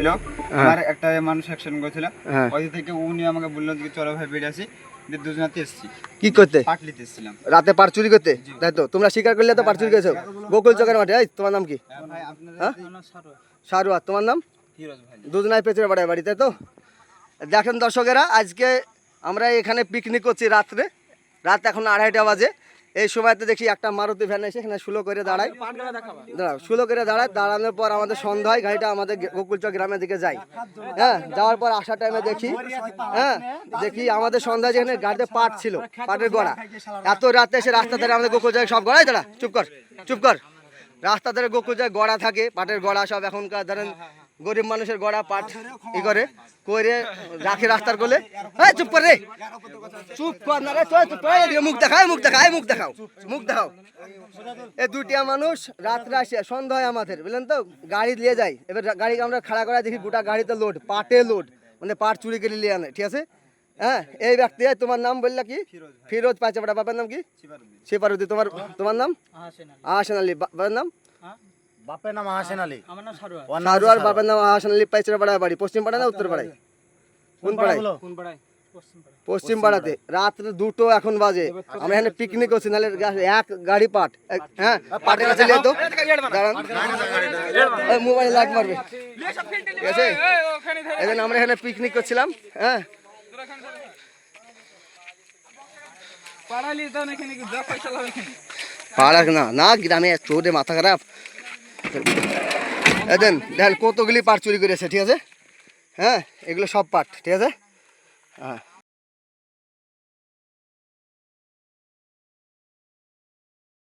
আমার একটা মানুষ অ্যাক্সিডেন্ট করেছিল। হ্যাঁ। ওই থেকে উনি আমাকে বলল যে চলো ভাই বেড়ে আসি। দুজনাতে এসেছি। কি করতে? পাটলিতে এসেছিলাম। রাতে পার চুরি করতে? তাই তো? তোমরা স্বীকার করলে তো পার চুরি করেছ। গোকুল চকের মাঠে এই তোমার নাম কি? হ্যাঁ? সারুয়া। তোমার নাম? দুজনাই পেছনে বাড়ায় বাড়িতে তো? দেখেন দর্শকেরা আজকে আমরা এখানে পিকনিক করছি রাত্রে। রাত এখন আড়াইটা বাজে। এই সময়তে দেখি একটা মারুতি ভ্যান এসে এখানে শুলো করে দাঁড়ায়। দাঁড়াও, শুলো করে দাঁড়ায়, দাঁড়ানোর পর আমাদের সন্ধ্যা হয়, গাড়িটা আমাদের গোকুলচক গ্রামের দিকে যাই হ্যাঁ যাওয়ার পর আসার টাইমে দেখি হ্যাঁ দেখি আমাদের সন্ধ্যায় যেখানে গাড়িতে পাট ছিল, পাটের গড়া। এত রাতে এসে রাস্তা ধারে আমাদের গোকুল সব গড়াই দাঁড়া, চুপ কর চুপ কর। রাস্তা ধারে গোকুল যায় গড়া থাকে, পাটের গড়া সব এখনকার ধরেন গরিব মানুষের গড়া পাট ই করে করে রাখে রাস্তার কোলে। এই চুপ কর রে। চুপ কর না রে চুপ মুখ দেখাও মুখ এই মুখ দেখাও মুখ দেখাও। এ দুটিয়া মানুষ রাত্রে আসে সন্ধ্যা হয় আমাদের বুঝলেন তো? গাড়ি নিয়ে যায়। এবার গাড়ি আমরা খাড়া করা দেখি গোটা গাড়িতে লোড পাটে লোড মানে পাট চুরি করে নিয়ে আনে ঠিক আছে? হ্যাঁ এই ব্যক্তি এই তোমার নাম বললা কি? ফিরোজ পাচাপাড়া বাবার নাম কি? শিপারুদ্দি তোমার তোমার নাম? আহসান আলী বাবার নাম? বাপের নাম হাসেন আলী। ওর নাম সারোয়ার বাবার নাম আহসান আলী বাড়ি পশ্চিম পাড়া না উত্তর পাড়ায়? কোন পাড়ায় বলো? পশ্চিম পাড়াতে। রাত্রে দুটো এখন বাজে। আমরা এখানে পিকনিক করছি নাহলে এক গাড়ি পাট। হ্যাঁ? পাটের কাছে তো মোবাইল লাইট মারবে। ঠিক আছে? এই আমরা এখানে পিকনিক করছিলাম হ্যাঁ? পাড়া না না গ্রামে চোরে মাথা খারাপ। দেন দেখেন কতগুলি পাট চুরি করেছে, ঠিক আছে? হ্যাঁ এগুলো সব পাট, ঠিক আছে? হ্যাঁ।